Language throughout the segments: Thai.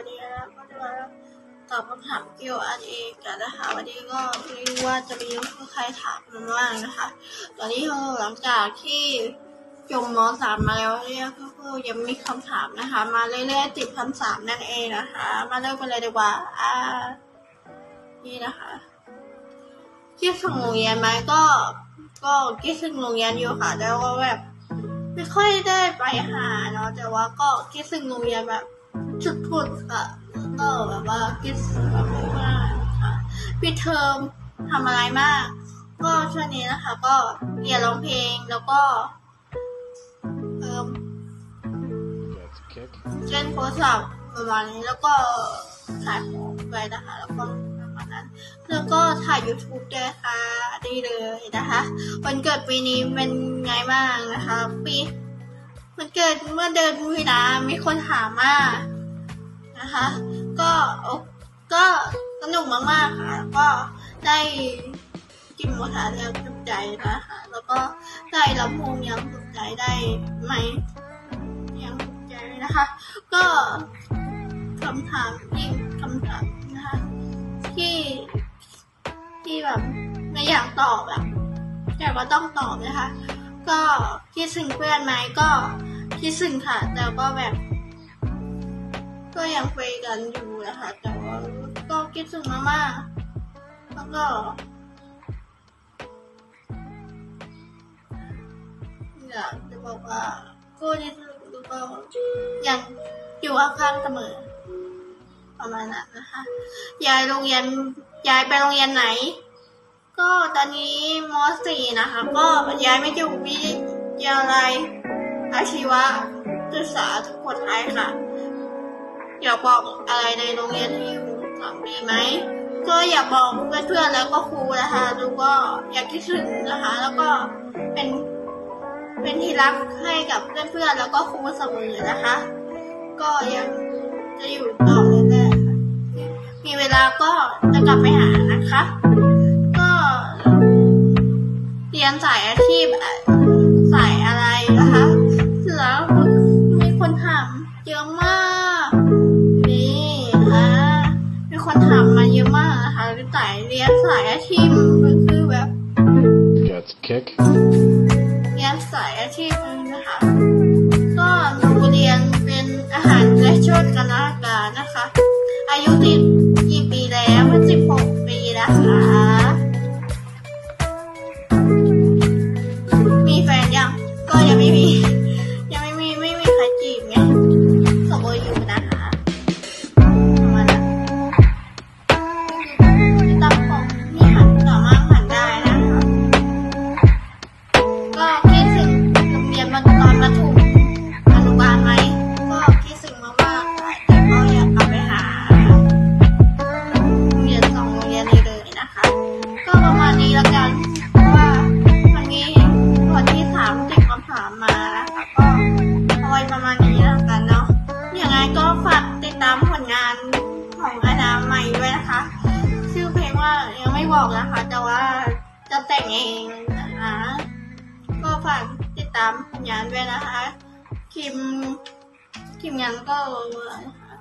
วันนี้นะก็จะมาตอบคำถามเกี่ยวอันเองกันนะคะวันนี้ก็ไม่รู้ว่าจะมีใครถามมาบ้างนะคะ ตอนนี้เราหลังจากที่จบมสามมาแล้วเนี่ยก็คือยังมีคำถามนะคะ มาเรื่อยๆติดคำถามนั่นเองนะคะ มาเริ่มกันเลยดีกว่าอ่านี่นะคะคิดถึงโรงเรียนไหมก็ ก็คิดถึงโรงเรียนอยู่ค่ะแต่ว่าแบบไม่ค่อยได้ไปหาเนาะแต่ว่าก็คิดถึงโรงเรียนแบบ สุดๆค่ะแล้วก็แบบว่าคิดถึงแบบมากค่ะพี่เทอมทำอะไรมาก ก็ช่วงนี้นะคะ ก็เรียนร้องเพลงแล้วก็เอ่อเล่นโทรศัพท์ประมาณนี้แล้วก็ถ่ายของไปนะคะ แล้วก็ประมาณนั้น แล้วก็ถ่าย YouTube ด้วยค่ะดีเลยนะคะ วันเกิดปีนี้เป็นไงบ้างนะคะ ปีวันเกิดเมื่อเดือนมีนามีคนถามมา นะคะ ก็ก็สนุกมากๆค่ะแล้วก็ได้กินหมูกระทะอย่างสุดใจนะคะแล้วก็ได้ลำโพงอย่างสุดใจได้ไหมอย่างสุดใจนะคะ ก็คำถามยิ่งคำถามนะคะที่ที่แบบไม่อยากตอบแบบแต่ว่าต้องตอบนะคะ ก็คิดถึงเพื่อนไหมก็คิดถึงค่ะ แต่ก็แบบ ก็ยังคุยกันอยู่นะคะแต่ว่าก็คิดถึงมากๆแล้วก็อยากจะบอกว่าก็คิดถึงแล้ก็ยังอยู่ข้างๆเสมอประมาณนั้นนะคะย้ายโรงเรียนย้ายไปโรงเรียนไหน ก็ตอนนี้ม .4 นะคะ ก็ย้ายไม่อยู่วิทยาลัยอาชีวศึกษาทุกคนไทยค่ะ อย่าบอกอะไรในโรงเรียนที่อยู่สามปีไหมก็อย่าบอกเพื่อนๆแล้วก็ครูนะคะแล้วก็อยากคิดถึงนะคะ แล้วก็เป็นเป็นที่รักให้กับเพื่อนๆแล้วก็ครูเสมอนะคะ ก็ยังจะอยู่ต่อเรื่อยๆมีเวลาก็จะกลับไปหานะคะ ก็เรียนสายอาชีพสายอะไรนะคะแล้วมีคนถามเยอะมาก คนถามมาเยอะมากนะคะสายเรียนสายอาชีพคือแบบ That's a kick. ชื่อเพลงว่ายังไม่บอกนะคะ แต่ว่าจะแต่งเองนะคะก็ฝากติดตามผลงานด้วยนะคะคิมคิมงานก็นะคะ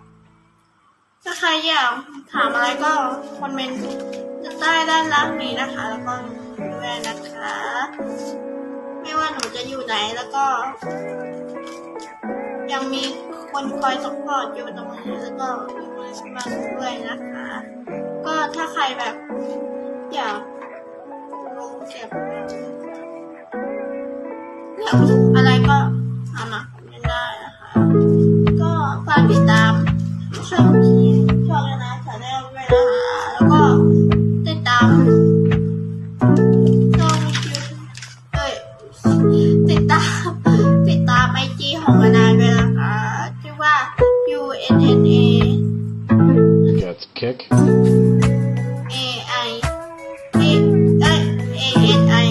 ถ้าใครอยากถามอะไรก็คอมเมนต์ใต้ด้านล่างนี้นะคะ แล้วก็ด้วยนะคะ ไม่ว่าหนูจะอยู่ไหนแล้วก็ ยังมี คนคอยสปอร์ตอยู่ตรงนี้แล้วก็มีคนมาด้วยนะคะ ก็ถ้าใครแบบอยากลงเสียบอยากอะไรก็เอามาคอมเมนต์ได้นะคะ ก็ฝากติดตามช่องที่ช่องนะชาแนลด้วยนะคะแล้วก็ติดตามช่องยูเอ้ยติดตามติดตามไอจีของมานา kick? A I A I A N I